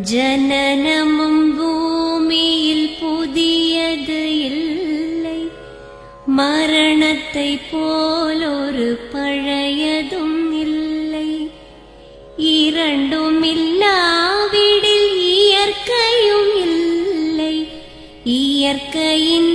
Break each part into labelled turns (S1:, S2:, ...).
S1: ஜனனமும் பூமியில் புதியது இல்லை. மரணத்தை போலொரு பழையதும் இல்லை. இரண்டும் இல்லாவிடில் இயற்கையும் இல்லை. இயற்கையின்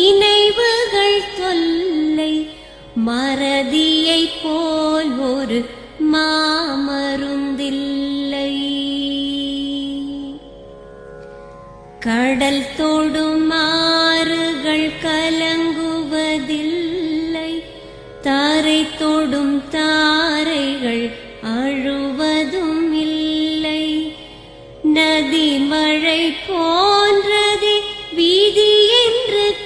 S1: நினைவுகள் தொல்லை மறதியை போல் ஒரு மாமருந்தில்லை. கடல் தொடும் ஆறுகள் கலங்குவதில்லை தாரை தொடும் தாரைகள் அழுவதும் இல்லை. நதி மழை போன்றதே வீதி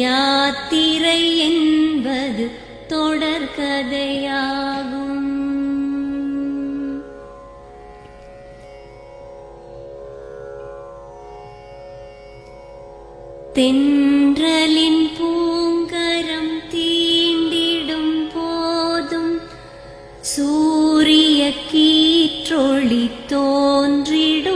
S1: யாத்திரை என்பது தொடர்கதையாகும் தென்றலின் பூங்கரம் தீண்டிடும் போதும் சூரிய கீற்றொளி தோன்றிடும்.